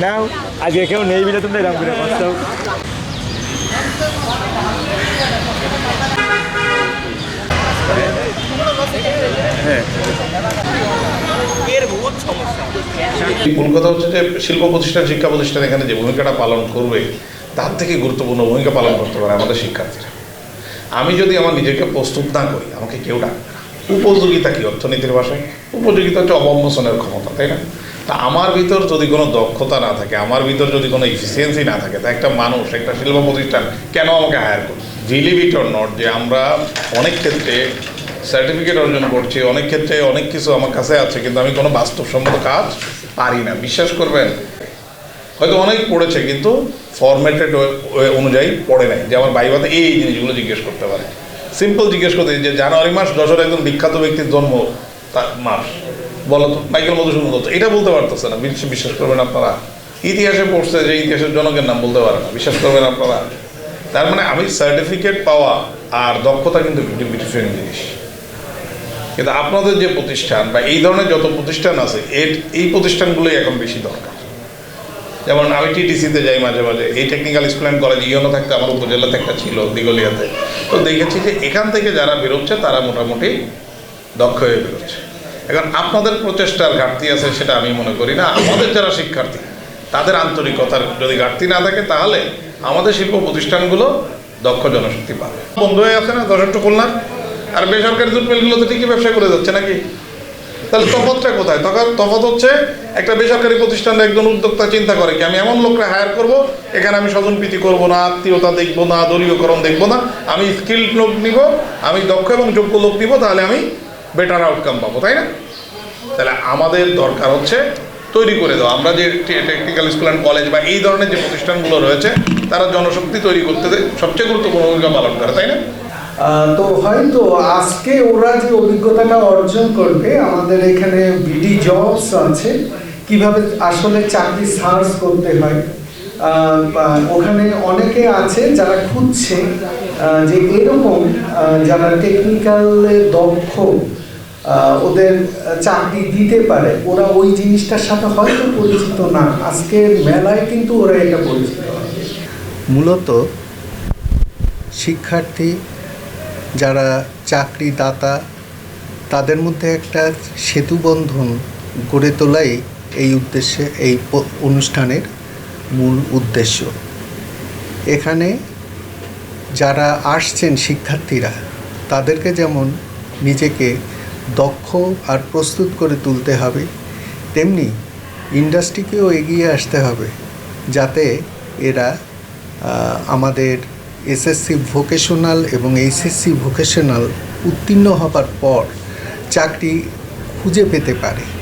নাও আজকে কেউ নেই বিলে তুমি এরকম করে মূল কথা হচ্ছে যে শিল্প প্রতিষ্ঠান, শিক্ষা প্রতিষ্ঠান এখানে যে ভূমিকাটা পালন করবে, তার থেকে গুরুত্বপূর্ণ ভূমিকা পালন করতে পারে আমাদের শিক্ষার্থীরা। আমি যদি আমার নিজেকে প্রস্তুত না করি, আমাকে কেউ ডাকবে না। উপযোগিতা কি অর্থনীতির ভাষায়? উপযোগিতা হচ্ছে অবমোচনের ক্ষমতা, তাই না? তা আমার ভিতর যদি কোনো দক্ষতা না থাকে, আমার ভিতর যদি কোনো ইফিসিয়েন্সি না থাকে, তা একটা মানুষ, একটা শিল্প প্রতিষ্ঠান কেন আমাকে হায়ার করবে? বিলিভ ইট অর নট যে আমরা অনেক ক্ষেত্রে সার্টিফিকেট অর্জন করছি, অনেক ক্ষেত্রে অনেক কিছু আমার কাছে আছে, কিন্তু আমি কোনো বাস্তবসম্মত কাজ পারি না। বিশ্বাস করবেন, হয়তো অনেক পড়েছে, কিন্তু ফরম্যাটেড অনুযায়ী পড়ে নাই, যে আমার বাইবাতে এই জিনিসগুলো জিজ্ঞেস করতে পারে। সিম্পল জিজ্ঞেস করতে, যে জানুয়ারি মাস, যশোর একজন বিখ্যাত ব্যক্তির জন্ম, তার মাস, বলো তো, মাইকেল মধুসূদন দত্ত, এটা বলতে পারতেছে না। বিশ্বাস করবেন আপনারা, ইতিহাসে পড়ছে যে ইতিহাসের জনকের নাম বলতে পারে না, বিশ্বাস করবেন আপনারা। তার মানে আমি সার্টিফিকেট পাওয়া আর দক্ষতা কিন্তু ডিফারেন্ট জিনিস। কিন্তু আপনাদের যে প্রতিষ্ঠান বা এই ধরনের যত প্রতিষ্ঠান আছে, এর, এই প্রতিষ্ঠানগুলোই এখন বেশি দরকার। যেমন আমি টিটিসিতে যাই মাঝে মাঝে, এই technical school and college you know থাকতে, আমার উপজেলাতে একটা ছিল দিগলিয়াতে তো দেখেছি যে এখান থেকে যারা বেরোচ্ছে, তারা মোটামুটি দক্ষ হয়ে বেরোচ্ছে। এখন আপনাদের প্রচেষ্টার ঘাটতি আছে সেটা আমি মনে করি না। আমাদের যারা শিক্ষার্থী, তাদের আন্তরিকতার যদি ঘাটতি না থাকে, তাহলে আমাদের শিল্প প্রতিষ্ঠানগুলো দক্ষ জনশক্তি পাবে। বন্ধু হয়ে আছে না দশটা খুলনার। আর বেসরকারি মিলগুলো তো ঠিকই ব্যবসা করে যাচ্ছে নাকি? তাহলে তফাতটা কোথায়? তখন তফাত হচ্ছে, একটা বেসরকারি প্রতিষ্ঠানে একজন উদ্যোক্তা চিন্তা করে কি, আমি এমন লোককে হায়ার করব, এখানে আমি স্বজনপ্রীতি করব না, আত্মীয়তা দেখব না, দলীয়করণ দেখব না, আমি স্কিল লোক নিব, আমি দক্ষ এবং যোগ্য লোক নিব, তাহলে আমি বেটার আউটকাম পাবো, তাই না? তাহলে আমাদের দরকার হচ্ছে তৈরি করে দেওয়া। আমরা যে টেকনিক্যাল স্কুল অ্যান্ড কলেজ বা এই ধরনের যে প্রতিষ্ঠানগুলো রয়েছে তারা জনশক্তি তৈরি করতে সবচেয়ে গুরুত্বপূর্ণ ভূমিকা পালন করে, তাই না? তো হয়তো আজকে ওরা যে অভিজ্ঞতাটা অর্জন করবে, আমাদের এখানে বিডি জবস আছে। কীভাবে আসলে চাকরি সার্চ করতে হয় ওখানে অনেকে আছে যারা খুঁজছে যে এরকম যারা টেকনিক্যালে দক্ষ ওদের চাকরি দিতে পারে, ওরা ওই জিনিসটার সাথে হয়তো পরিচিত না। আজকের মেলায় কিন্তু ওরা এটা পরিচিত। মূলত শিক্ষার্থী যারা চাকরিদাতা, তাদের মধ্যে একটা সেতুবন্ধন গড়ে তোলাই এই উদ্দেশ্যে, এই অনুষ্ঠানের মূল উদ্দেশ্য। এখানে যারা আসছেন শিক্ষার্থীরা, তাদেরকে যেমন নিজেকে দক্ষ আর প্রস্তুত করে তুলতে হবে, তেমনি ইন্ডাস্ট্রিকেও এগিয়ে আসতে হবে, যাতে এরা আমাদের এসএসসি ভোকেশনাল এবং এইচএসসি ভোকেশনাল উত্তীর্ণ হবার পর চাকরি খুঁজে পেতে পারে।